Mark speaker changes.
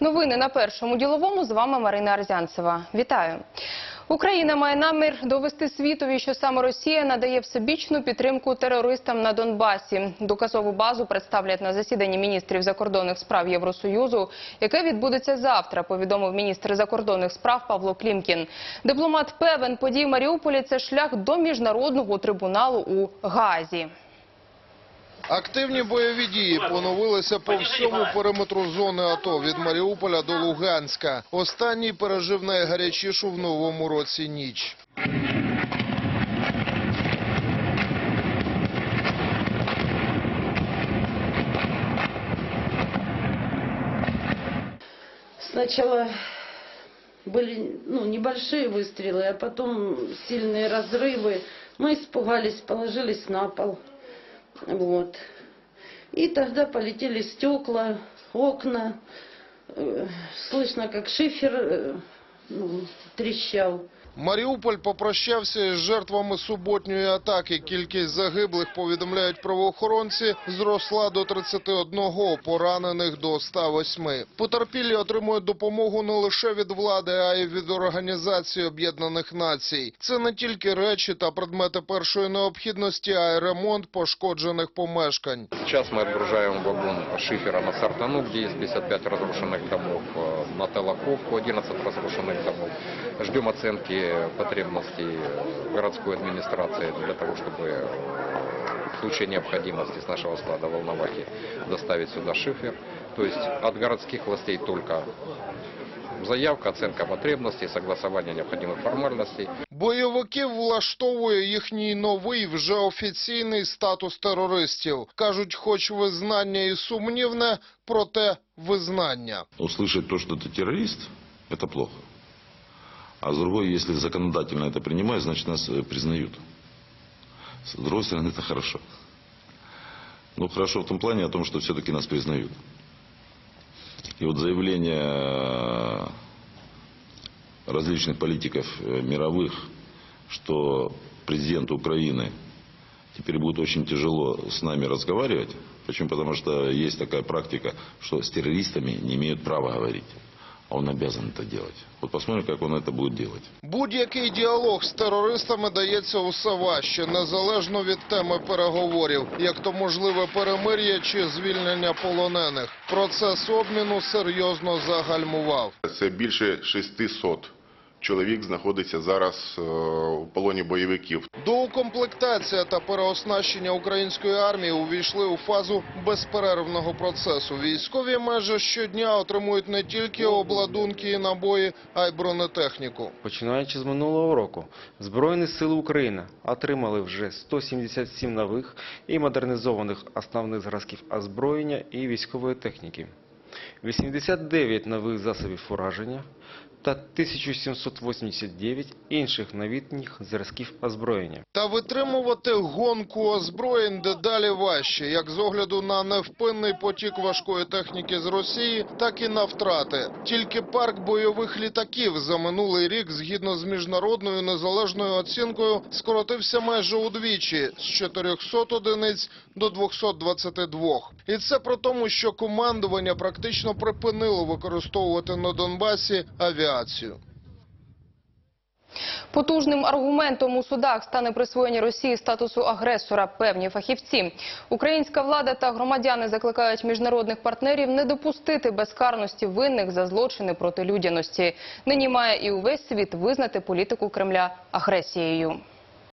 Speaker 1: Новини на першому діловому з вами Марина Арзянцева. Вітаю. Україна має намір довести світові, що саме Росія надає всебічну підтримку терористам на Донбасі. Доказову базу представлять на засіданні міністрів закордонних справ Євросоюзу, яке відбудеться завтра. Повідомив міністр закордонних справ Павло Клімкін. Дипломат певен, події в Маріуполі це шлях до міжнародного трибуналу у Гаазі.
Speaker 2: Активні бойові дії поновилися по всьому периметру зони АТО від Маріуполя до Луганська. Останній пережив найгарячішу в новому році ніч.
Speaker 3: Сначала были ну, небольшие выстрелы, а потом сильные разрывы. Мы испугались, положились на пол. Вот. И тогда полетели стекла, окна. Э, Слышно, как шифер э, ну, трещал.
Speaker 2: Маріуполь попрощався із жертвами суботньої атаки. Кількість загиблих, повідомляють правоохоронці, зросла до 31, поранених до 108. Потерпілі отримують допомогу не лише від влади, а й від Організації Об'єднаних Націй. Це не тільки речі та предмети першої необхідності, а й ремонт пошкоджених помешкань.
Speaker 4: Сейчас мы отгружаем вагон шифера на Сартану, где есть 55 разрушенных домов, э, на Толоковку 11 разрушенных домов. Ждем оценки потребностей городской администрации для того, чтобы в случае необходимости с нашего склада Волновахи доставить сюда шифер. То есть от городских властей только заявка, оценка потребностей, согласование необходимых формальностей.
Speaker 2: Бойовиків влаштовує їхній новий вже офіційний статус терористів. Кажуть, хоч визнання і сумнівне, проте визнання.
Speaker 5: услышать то, что ты террорист, это плохо. А с другой, если законодательно это принимают, значит нас э, признают. С другой стороны, это хорошо. Ну, хорошо в том плане о том, что все-таки нас признают. И вот заявление э, различных политиков э, мировых, что президенту Украины теперь будет очень тяжело с нами разговаривать. Почему? Потому что есть такая практика, что с террористами не имеют права говорить. А он обязан это делать. От посмотрим, як він це буде делать.
Speaker 2: Будь-який діалог з терористами дається усе важче, незалежно від теми переговорів, як то можливе перемир'я чи звільнення полонених. Процес обміну серйозно загальмував.
Speaker 6: Це більше 600 чоловік знаходиться зараз е, у полоні бойовиків.
Speaker 2: Доукомплектація та переоснащення української армії увійшли у фазу безперервного процесу. Військові майже щодня отримують не тільки обладунки і набої, а й бронетехніку.
Speaker 7: Починаючи з минулого року, Збройні сили України отримали вже 177 нових і модернізованих основних зразків озброєння і військової техніки, 89 нових засобів ураження та 1789 інших новітніх зразків озброєння.
Speaker 2: Та витримувати гонку озброєнь дедалі важче, як з огляду на невпинний потік важкої техніки з Росії, так і на втрати. Тільки парк бойових літаків за минулий рік, згідно з міжнародною незалежною оцінкою, скоротився майже удвічі з 400 одиниць до 222. І це при тому, що командування практично припинило використовувати на Донбасі авіацію.
Speaker 1: Потужним аргументом у судах стане присвоєння Росії статусу агресора. Певні фахівці. Українська влада та громадяни закликають міжнародних партнерів не допустити безкарності винних за злочини проти людяності. Нині має і увесь світ визнати політику Кремля агресією.